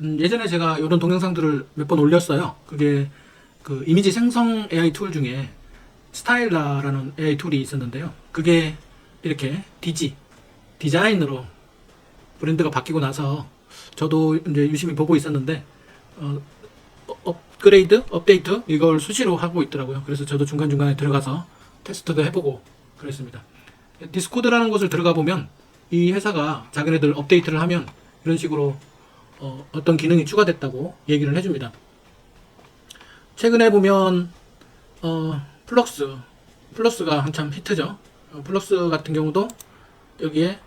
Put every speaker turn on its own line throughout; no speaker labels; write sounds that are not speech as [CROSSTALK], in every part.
음, 예전에 제가 이런 동영상들을 몇 번 올렸어요. 그게 그 이미지 생성 AI 툴 중에 스타일라라는 AI 툴이 있었는데요. 그게 이렇게 디지 디자인으로 브랜드가 바뀌고 나서 저도 이제 유심히 보고 있었는데 어, 어, 업그레이드, 업데이트 이걸 수시로 하고 있더라고요. 그래서 저도 중간 중간에 들어가서 테스트도 해보고 그랬습니다. 디스코드라는 곳을 들어가 보면 이 회사가 자기네들 업데이트를 하면 이런 식으로 어, 어떤 기능이 추가됐다고 얘기를 해줍니다. 최근에 보면 어, 플럭스 플러스가 한참 히트죠. 어, 플러스 같은 경우도 여기에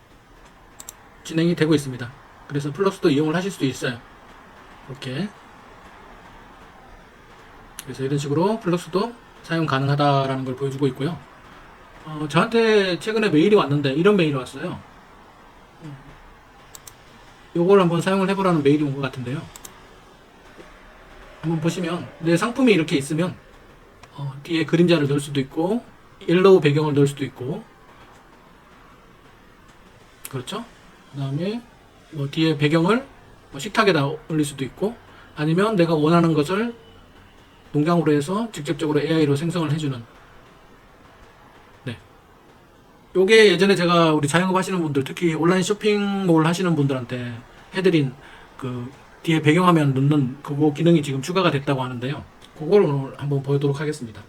진행이 되고 있습니다. 그래서 플러스도 이용을 하실 수 있어요. 이렇게 그래서 이런 식으로 플러스도 사용 가능하다라는 걸 보여주고 있고요. 어, 저한테 최근에 메일이 왔는데 이런 메일이 왔어요. 음, 요걸 한번 사용을 해보라는 메일이 온 것 같은데요. 한번 보시면 내 상품이 이렇게 있으면 어, 뒤에 그림자를 넣을 수도 있고 옐로우 배경을 넣을 수도 있고 그렇죠? 그 다음에 뭐 뒤에 배경을 뭐 식탁에다 올릴 수도 있고 아니면 내가 원하는 것을 농장으로 해서 직접적으로 AI로 생성을 해주는 네. 요게 예전에 제가 우리 자영업 하시는 분들 특히 온라인 쇼핑몰 하시는 분들한테 해드린 그 뒤에 배경화면 넣는 그거 기능이 지금 추가가 됐다고 하는데요. 그걸 오늘 한번 보여도록 하겠습니다.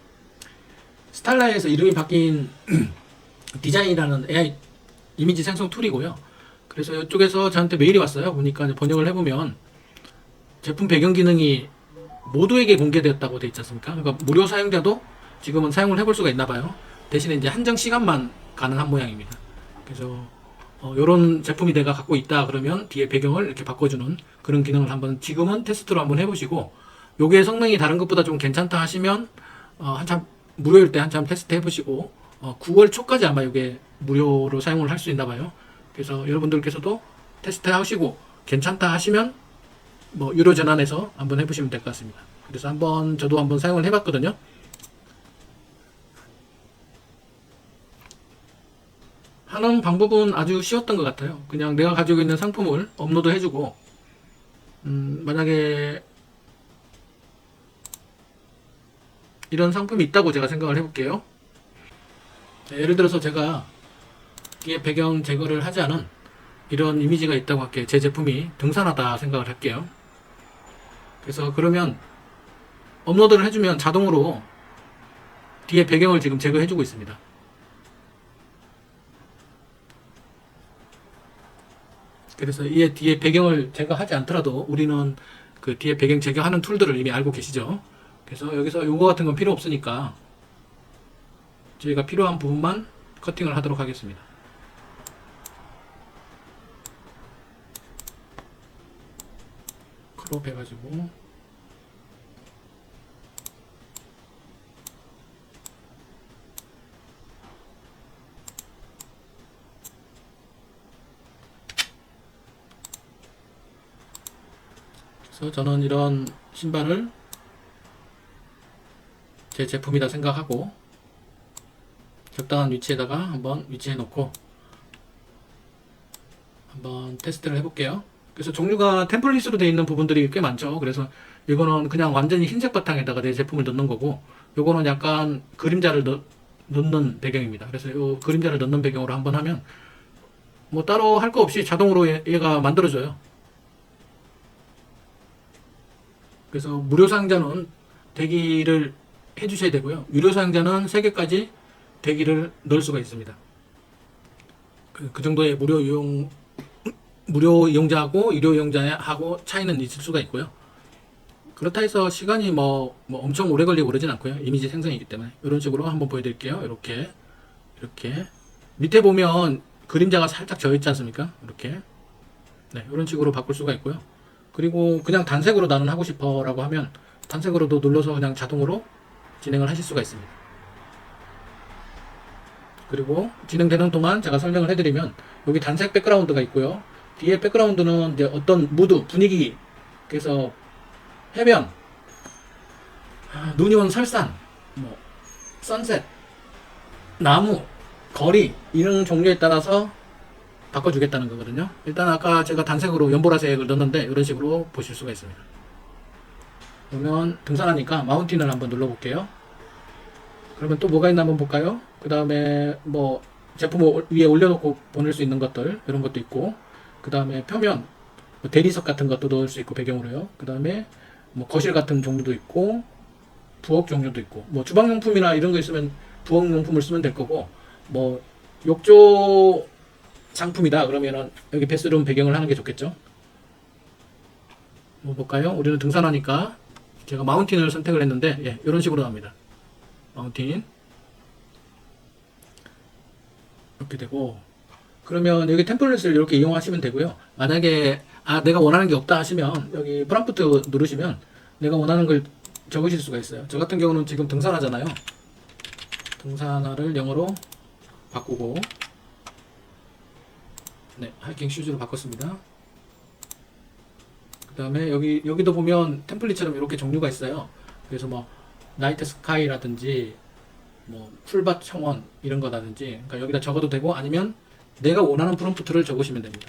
스탈라에서 이름이 바뀐 [CLEARS THROAT] 디자인이라는 AI 이미지 생성 툴이고요. 그래서 이쪽에서 저한테 메일이 왔어요. 보니까 번역을 해보면 제품 배경 기능이 모두에게 공개되었다고 돼 있지 않습니까? 그러니까 무료 사용자도 지금은 사용을 해볼 수가 있나 봐요. 대신에 이제 한정 시간만 가능한 모양입니다. 그래서 어, 이런 제품이 내가 갖고 있다 그러면 뒤에 배경을 이렇게 바꿔주는 그런 기능을 한번 지금은 테스트로 한번 해보시고 요게 성능이 다른 것보다 좀 괜찮다 하시면 어, 한참 무료일 때 한참 테스트 해보시고 어, 9월 초까지 아마 이게 무료로 사용을 할 수 있나 봐요. 그래서 여러분들께서도 테스트 하시고 괜찮다 하시면 뭐 유료 전환해서 한번 해보시면 될 것 같습니다. 그래서 한번 저도 한번 사용을 해봤거든요. 하는 방법은 아주 쉬웠던 것 같아요. 그냥 내가 가지고 있는 상품을 업로드 해주고, 음, 만약에 이런 상품이 있다고 제가 생각을 해볼게요. 네, 예를 들어서 제가 뒤에 배경 제거를 하지 않은 이런 이미지가 있다고 할게요. 제 제품이 등산하다 생각을 할게요. 그래서 그러면 업로드를 해주면 자동으로 뒤에 배경을 지금 제거해주고 있습니다. 그래서 이 뒤에 배경을 제거하지 않더라도 우리는 그 뒤에 배경 제거하는 툴들을 이미 알고 계시죠. 그래서 여기서 요거 같은 건 필요 없으니까 저희가 필요한 부분만 커팅을 하도록 하겠습니다. 크롭 해가지고 그래서 저는 이런 신발을 제 제품이다 생각하고 적당한 위치에다가 한번 위치해 놓고 한번 테스트를 해볼게요. 그래서 종류가 템플릿으로 되어 있는 부분들이 꽤 많죠. 그래서 이거는 그냥 완전히 흰색 바탕에다가 내 제품을 넣는 거고, 요거는 약간 그림자를 넣, 넣는 배경입니다. 그래서 요 그림자를 넣는 배경으로 한번 하면 뭐 따로 할 거 없이 자동으로 얘, 얘가 만들어져요. 그래서 무료 사용자는 대기를 해주셔야 되고요. 유료 사용자는 3개까지 대기를 넣을 수가 있습니다. 그, 그 정도의 무료 이용, 무료 이용자하고 유료 이용자하고 차이는 있을 수가 있고요. 그렇다 해서 시간이 뭐, 뭐 엄청 오래 걸리고 그러진 않고요. 이미지 생성이기 때문에. 이런 식으로 한번 보여드릴게요. 이렇게. 이렇게. 밑에 보면 그림자가 살짝 져 있지 않습니까? 이렇게. 네, 이런 식으로 바꿀 수가 있고요. 그리고 그냥 단색으로 나는 하고 싶어 라고 하면 단색으로도 눌러서 그냥 자동으로 진행을 하실 수가 있습니다. 그리고 진행되는 동안 제가 설명을 해드리면 여기 단색 백그라운드가 있고요. 뒤에 백그라운드는 이제 어떤 무드, 분위기, 그래서 해변, 아, 눈이 온 설산, 뭐 선셋, 나무, 거리 이런 종류에 따라서 바꿔주겠다는 거거든요. 일단 아까 제가 단색으로 연보라색을 넣었는데 이런 식으로 보실 수가 있습니다. 그러면 등산하니까 마운틴을 한번 눌러볼게요. 그러면 또 뭐가 있나 한번 볼까요? 그 다음에 뭐 제품을 위에 올려놓고 보낼 수 있는 것들 이런 것도 있고 그 다음에 표면 뭐 대리석 같은 것도 넣을 수 있고 배경으로요. 그 다음에 뭐 거실 같은 종류도 있고 부엌 종류도 있고 뭐 주방용품이나 이런 거 있으면 부엌용품을 쓰면 될 거고 뭐 욕조 상품이다 그러면은 여기 베스룸 배경을 하는 게 좋겠죠. 뭐 볼까요? 우리는 등산하니까 제가 마운틴을 선택을 했는데 예, 이런 식으로 나옵니다. 마운틴 이렇게 되고 그러면 여기 템플릿을 이렇게 이용하시면 되고요. 만약에 아 내가 원하는 게 없다 하시면 여기 프롬프트 누르시면 내가 원하는 걸 적으실 수가 있어요. 저 같은 경우는 지금 등산하잖아요. 등산화를 영어로 바꾸고 네 하이킹 슈즈로 바꿨습니다. 그 다음에 여기 여기도 보면 템플릿처럼 이렇게 종류가 있어요. 그래서 뭐 나이트 스카이라든지 뭐 풀밭 청원 이런 거라든지 그러니까 여기다 적어도 되고 아니면 내가 원하는 프롬프트를 적으시면 됩니다.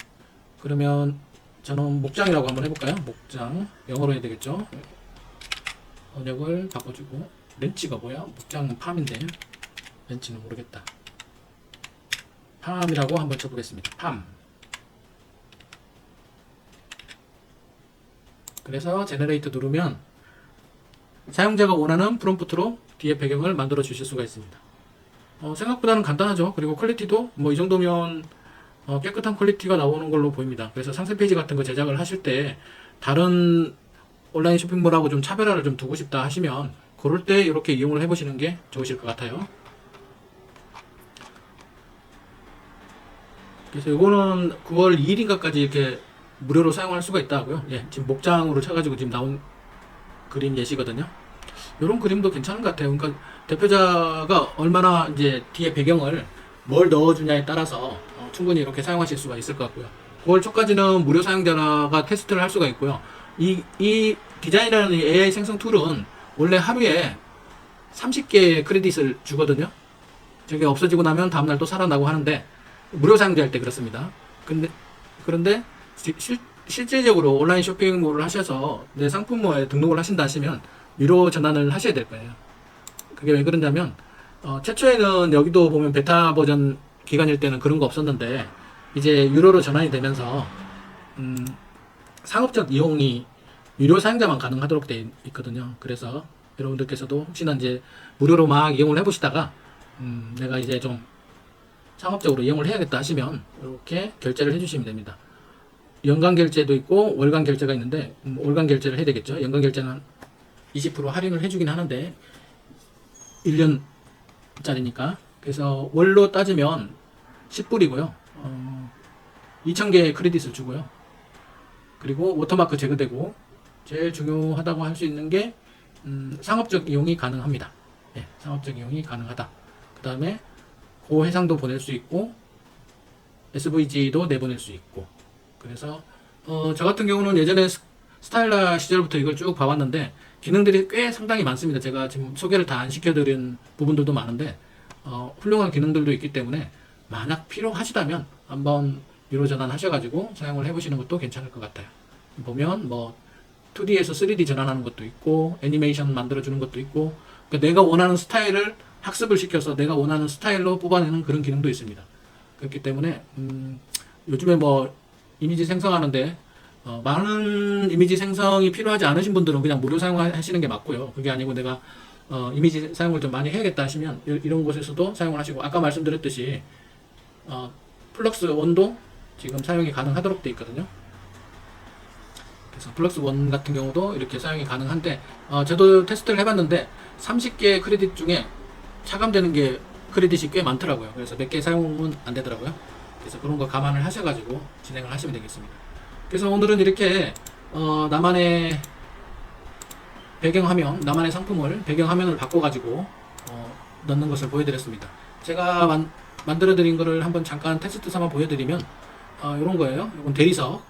그러면 저는 목장이라고 한번 해볼까요? 목장 영어로 해야 되겠죠? 번역을 바꿔주고 렌치가 뭐야? 목장은 팜인데 렌치는 모르겠다. 팜이라고 한번 쳐보겠습니다. 팜. 그래서 제너레이터 누르면 사용자가 원하는 프롬프트로 뒤에 배경을 만들어 주실 수가 있습니다. 어, 생각보다는 간단하죠. 그리고 퀄리티도 뭐 이 정도면 어, 깨끗한 퀄리티가 나오는 걸로 보입니다. 그래서 상세 페이지 같은 거 제작을 하실 때 다른 온라인 쇼핑몰하고 좀 차별화를 좀 두고 싶다 하시면 그럴 때 이렇게 이용을 해보시는 게 좋으실 것 같아요. 그래서 이거는 9월 2일인가까지 이렇게 무료로 사용할 수가 있다고요. 예, 지금 목장으로 쳐가지고 지금 나온 그림 예시거든요. 이런 그림도 괜찮은 것 같아요. 그러니까 대표자가 얼마나 이제 뒤에 배경을 뭘 넣어주냐에 따라서 어, 충분히 이렇게 사용하실 수가 있을 것 같고요. 9월 초까지는 무료 사용자가 테스트를 할 수가 있고요. 이, 이 디자인이라는 이 AI 생성 툴은 원래 하루에 30개의 크레딧을 주거든요. 저게 없어지고 나면 다음날 또 살아나고 하는데 무료 사용자일 때 그렇습니다. 근데 그런데 시- 실, 실제적으로 온라인 쇼핑몰을 하셔서 내 상품모에 등록을 하신다 하시면 유료 전환을 하셔야 될 거예요. 그게 왜 그러냐면 어, 최초에는 여기도 보면 베타 버전 기간일 때는 그런 거 없었는데 이제 유료로 전환이 되면서 음, 상업적 이용이 유료 사용자만 가능하도록 되어 있거든요. 그래서 여러분들께서도 혹시나 이제 무료로 막 이용을 해보시다가 음, 내가 이제 좀 상업적으로 이용을 해야겠다 하시면 이렇게 결제를 해주시면 됩니다. 연간 결제도 있고 월간 결제가 있는데 음, 월간 결제를 해야 되겠죠. 연간 결제는 20% 할인을 해주긴 하는데 1년짜리니까 그래서 월로 따지면 10불이고요. 어, 2,000개의 크레딧을 주고요. 그리고 워터마크 제거되고 제일 중요하다고 할 수 있는 게 음, 상업적 이용이 가능합니다. 예, 상업적 이용이 가능하다. 그 다음에 고해상도 보낼 수 있고 SVG도 내보낼 수 있고 그래서 어, 저 같은 경우는 예전에 스- 스타일라 시절부터 이걸 쭉 봐왔는데 기능들이 꽤 상당히 많습니다. 제가 지금 소개를 다 안 시켜드린 부분들도 많은데 어, 훌륭한 기능들도 있기 때문에 만약 필요하시다면 한번 유로 전환 하셔가지고 사용을 해보시는 것도 괜찮을 것 같아요. 보면 뭐 2D에서 3D 전환하는 것도 있고 애니메이션 만들어주는 것도 있고 그러니까 내가 원하는 스타일을 학습을 시켜서 내가 원하는 스타일로 뽑아내는 그런 기능도 있습니다. 그렇기 때문에 음, 요즘에 뭐 이미지 생성하는데 어, 많은 이미지 생성이 필요하지 않으신 분들은 그냥 무료 사용하시는 게 맞고요. 그게 아니고 내가 어, 이미지 사용을 좀 많이 해야겠다 하시면 이- 이런 곳에서도 사용을 하시고 아까 말씀드렸듯이 어, 플럭스 원도 지금 사용이 가능하도록 되어 있거든요. 그래서 플럭스 원 같은 경우도 이렇게 사용이 가능한데 어, 저도 테스트를 해봤는데 30개 크레딧 중에 차감되는 게 크레딧이 꽤 많더라고요. 그래서 몇 개 사용은 안 되더라고요. 그래서 그런 거 감안을 하셔가지고 진행을 하시면 되겠습니다. 그래서 오늘은 이렇게 어, 나만의 배경화면, 나만의 상품을 배경화면을 바꿔가지고 어, 넣는 것을 보여드렸습니다. 제가 만- 만들어 드린 거를 한번 잠깐 테스트 삼아 보여드리면 아, 이런 거예요. 이건 대리석.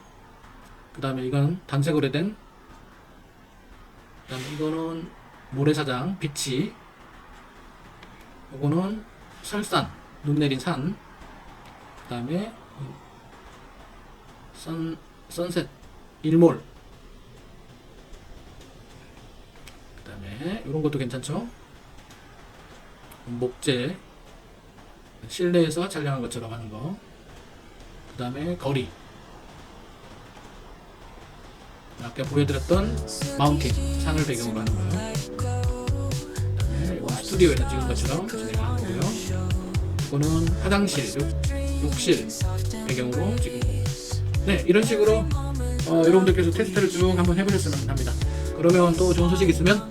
그 다음에 이건 단색으로 된. 그 다음에 이거는 모래사장, 비치. 이거는 설산, 눈 내린 산. 그 다음에 선, 선셋, 일몰. 그 다음에 이런 것도 괜찮죠? 목재. 실내에서 촬영한 것처럼 하는 거. 그 다음에 거리. 아까 보여드렸던 마운틴, 산을 배경으로 하는 거요. 그다음에 이건 스튜디오에서 찍은 것처럼 진행하는 거고요. 이거는 화장실, 욕, 욕실 배경으로 거. 네, 이런 식으로 어, 여러분들께서 테스트를 쭉 한번 해보셨으면 합니다. 그러면 또 좋은 소식 있으면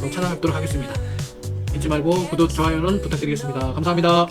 또 찾아뵙도록 하겠습니다. 잊지 말고 구독, 좋아요는 부탁드리겠습니다. 감사합니다.